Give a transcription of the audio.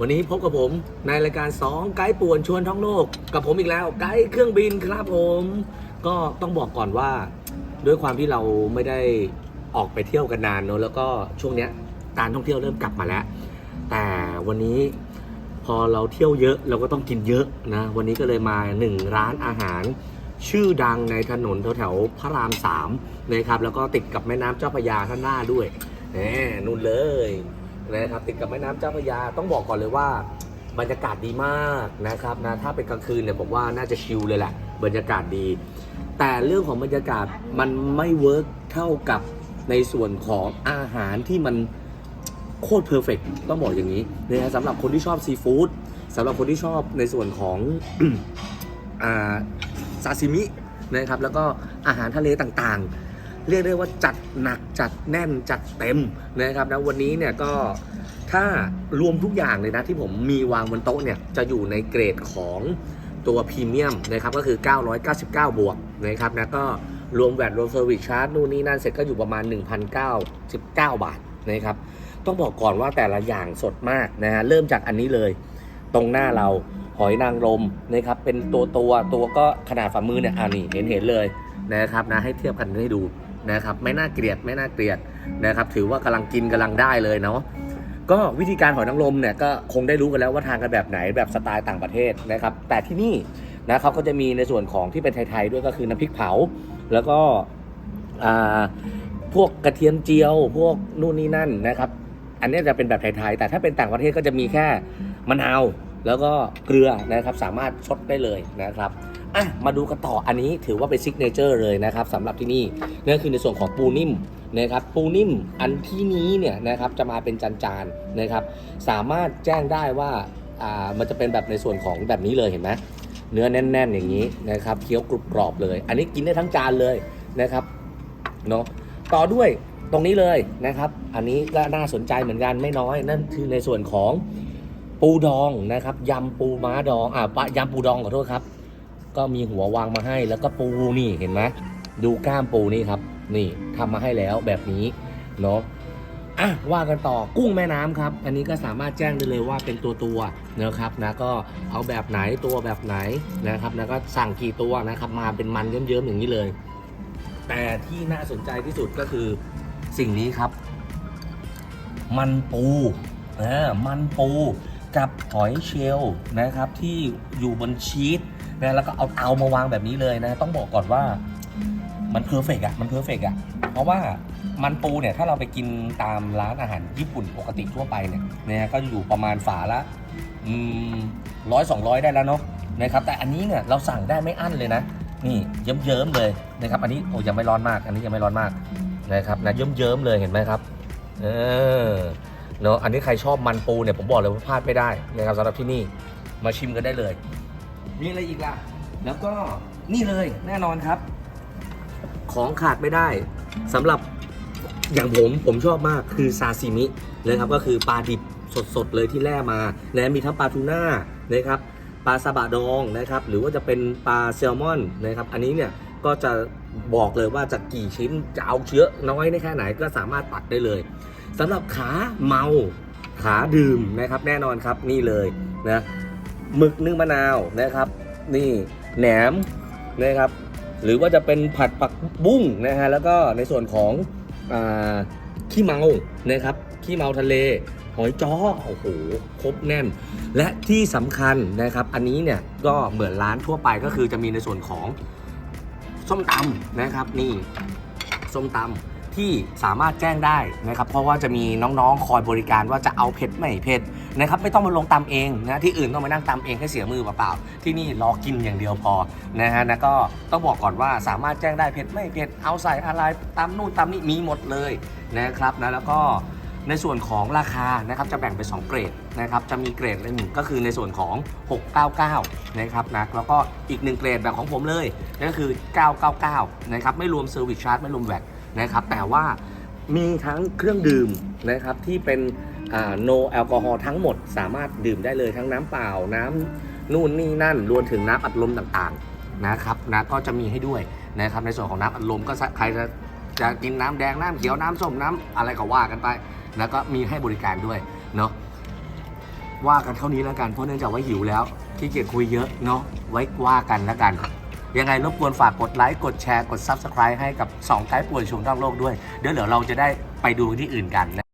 วันนี้พบกับผมในรายการ 2 ไกด์ป่วนชวนท่องโลก กับผมอีกแล้ว ไกด์เครื่องบินครับผม ก็ต้องบอกก่อนว่า ด้วยความที่เราไม่ได้ออกไปเที่ยวกันนานเนอะแล้วก็ช่วงเนี้ยการท่องเที่ยวเริ่มกลับมาแล้ว แต่วันนี้พอเราเที่ยวเยอะเราก็ต้องกินเยอะนะวันนี้ก็เลยมาหนึ่งร้านอาหาร ชื่อดังในถนนแถวๆพระรามสามนะครับแล้วก็ติดกับแม่น้ำเจ้าพระยาท่านหน้าด้วยแหมนู่นเลย นะครับติดกับแม่น้ำเจ้าพระยาต้องบอกก่อนเลยว่า บรรยากาศดีมากนะครับนะถ้าเป็นกลางคืนเนี่ยผมว่าน่าจะชิลเลยแหละบรรยากาศดี แต่เรื่องของบรรยากาศมันไม่เวิร์กเท่ากับในส่วนของอาหารที่มันโคตรเพอร์เฟกต้องบอกอย่างนี้นะฮะสำหรับคนที่ชอบซีฟู้ดสำหรับคนที่ชอบในส่วนของอ่าซาซิมินะครับแล้วก็อาหารทะเลต่างๆ เรียกได้ว่าจัดหนักจัดแน่นจัดเต็มนะครับนะวันนี้เนี่ยก็ถ้ารวมทุกอย่างเลยนะที่ผมมีวางบนโต๊ะเนี่ยจะอยู่ในเกรดของตัวพรีเมียมนะครับก็คือ 999 บวกนะครับนะก็รวมแวดรวมเซอร์วิสชาร์จนู่นนี่นั่นเสร็จก็อยู่ประมาณ1,099บาทนะครับต้องบอกก่อนว่าแต่ละอย่างสดมากนะฮะเริ่มจากอันนี้เลย ตรงหน้าเราหอยนางรมนะครับเป็นตัวตัวตัวก็ขนาดฝ่ามือเนี่ยอ่านี่เห็นเห็นเลยนะครับนะให้เทียบกันให้ดู นะครับไม่น่าเกลียดไม่น่าเกลียดนะครับถือว่ากำลังกินกำลังได้เลยเนาะก็วิธีการหอยนางรมเนี่ยก็คงได้รู้กันแล้วว่าทานกันแบบไหนแบบสไตล์ต่างประเทศนะครับแต่ที่นี่นะเขาก็จะมีในส่วนของที่เป็นไทยๆด้วยก็คือน้ำพริกเผา แล้วก็พวกกระเทียมเจียว พวกนู่นนี่นั่นนะครับ อันนี้จะเป็นแบบไทยๆแต่ถ้าเป็นต่างประเทศก็จะมีแค่มะนาว แล้วก็เกลือนะครับสามารถชดได้เลยนะครับอะมาดูกันต่ออันนี้ถือว่าเป็นซิกเนเจอร์เลยนะครับสำหรับที่นี่นั่นคือในส่วนของปูนิ่มนะครับปูนิ่มอันที่นี้เนี่ยนะครับจะมาเป็นจานๆนะครับ สามารถแจ้งได้ว่าอ่ามันจะเป็นแบบในส่วนของแบบนี้เลยเห็นไหมเนื้อแน่น ๆ อย่างนี้นะครับเคี้ยวกรุบกรอบเลย อันนี้กินได้ทั้งจานเลยนะครับเนาะต่อด้วยตรงนี้เลยนะครับ อันนี้ก็น่าสนใจเหมือนกันไม่น้อยนั่นคือในส่วนของ ปูดองนะครับยำปูม้าดองอ่าปะยำปูดองขอโทษครับ ก็มีหัววางมาให้แล้วก็ปูนี่เห็นไหมดูกล้ามปูนี่ครับ นี่ทำมาให้แล้วแบบนี้เนาะอะว่ากันต่อกุ้งแม่น้ำครับ อันนี้ก็สามารถแจ้งได้เลยว่าเป็นตัวตัวนะครับนะก็เอาแบบไหนตัวแบบไหนนะครับแล้วก็สั่งกี่ตัวนะครับมาเป็นมันเยิ้มๆอย่างนี้เลย แต่ที่น่าสนใจที่สุดก็คือสิ่งนี้ครับ มันปูเออมันปู กับหอยเชลล์นะครับที่อยู่บนชีสนะแล้วก็เอาเตามาวางแบบนี้เลยนะ ต้องบอกก่อนว่ามันเพอร์เฟกอะมันเพอร์เฟกอะเพราะว่ามันปูเนี่ยถ้าเราไปกินตามร้านอาหารญี่ปุ่นปกติทั่วไปเนี่ยนะก็อยู่ประมาณฝาละร้อยสองร้อยได้แล้วเนาะนะครับแต่อันนี้เนี่ยเราสั่งได้ไม่อั้นเลยนะ นี่เยิ้มๆเลยนะครับ อันนี้โอ้ยังไม่ร้อนมาก อันนี้ยังไม่ร้อนมากนะครับนะเยิ้มๆเลยเห็นไหมครับ เออ เนาะอันนี้ใครชอบมันปูเนี่ยผมบอกเลยว่าพลาดไม่ได้นะครับสำหรับที่นี่มาชิมกันได้เลย มีอะไรอีกล่ะ แล้วก็นี่เลยแน่นอนครับ ของขาดไม่ได้สำหรับอย่างผมผมชอบมากคือซาซิมิเลยครับก็คือปลาดิบสดๆเลยที่แล่มานะมีทั้งปลาทูน่านะครับปลาซาบะดองนะครับหรือว่าจะเป็นปลาแซลมอนนะครับอันนี้เนี่ยก็จะ บอกเลยว่าจะกี่ชิ้นจะเอาเชื้อน้อยได้แค่ไหนก็สามารถตัดได้เลยสำหรับขาเมาขาดื่มนะครับแน่นอนครับนี่เลยนะหมึกนึ่งมะนาวนะครับ นี่แหนมนะครับหรือว่าจะเป็นผัดผักบุ้งนะฮะแล้วก็ในส่วนของอขี้เมานะครับขี้เมาทะเลหอยจ้อโอ้โหครบแน่น และที่สำคัญนะครับ อันนี้เนี่ยก็เหมือนร้านทั่วไปก็คือจะมีในส่วนของ ส้มตำนะครับนี่ส้มตำที่สามารถแจ้งได้นะครับ เพราะว่าจะมีน้องๆคอยบริการว่าจะเอาเผ็ดไม่เผ็ดนะครับไม่ต้องมาลงตำเองนะที่อื่นต้องมานั่งตำเองให้เสียมือเปล่าๆที่นี่รอกินอย่างเดียวพอนะฮะนะก็ต้องบอกก่อนว่าสามารถแจ้งได้เผ็ดไม่เผ็ดเอาใส่อะไรตำนู่นตำนี่มีหมดเลยนะครับนะแล้วก็ ในส่วนของราคานะครับจะแบ่งเป็น2เกรดนะครับจะมีเกรดหนึ่งก็คือในส่วนของ 699นะครับนะแล้วก็อีกหนึ่งเกรดแบบของผมเลยนั่นก็คือ 999นะครับไม่รวมเซอร์วิสชาร์จไม่รวมแวตนะครับแต่ว่ามีทั้งเครื่องดื่มนะครับที่เป็นโนแอลกอฮอล์ทั้งหมดสามารถดื่มได้เลยทั้งน้ำเปล่าน้ำนู่นนี่นั่นรวมถึงน้ำอัดลมต่างๆนะครับนะก็จะมีให้ด้วยนะครับในส่วนของน้ำอัดลมก็ใครจะจะกินน้ำแดงน้ำเขียวน้ำส้มน้ำอะไรก็ว่ากันไป แล้วก็มีให้บริการด้วยเนาะว่ากันเท่านี้แล้วกัน เพราะเนื่องจากว่าหิวแล้วขี้เกียจคุยเยอะเนาะไว้ว่ากันแล้วกัน ยังไงรบกวนฝากกดไลค์ กดแชร์ กด Subscribe ให้กับ2ไกด์ป่วนชวงท่างโลกด้วย เดี๋ยวเดี๋ยวเราจะได้ไปดูที่อื่นกันนะ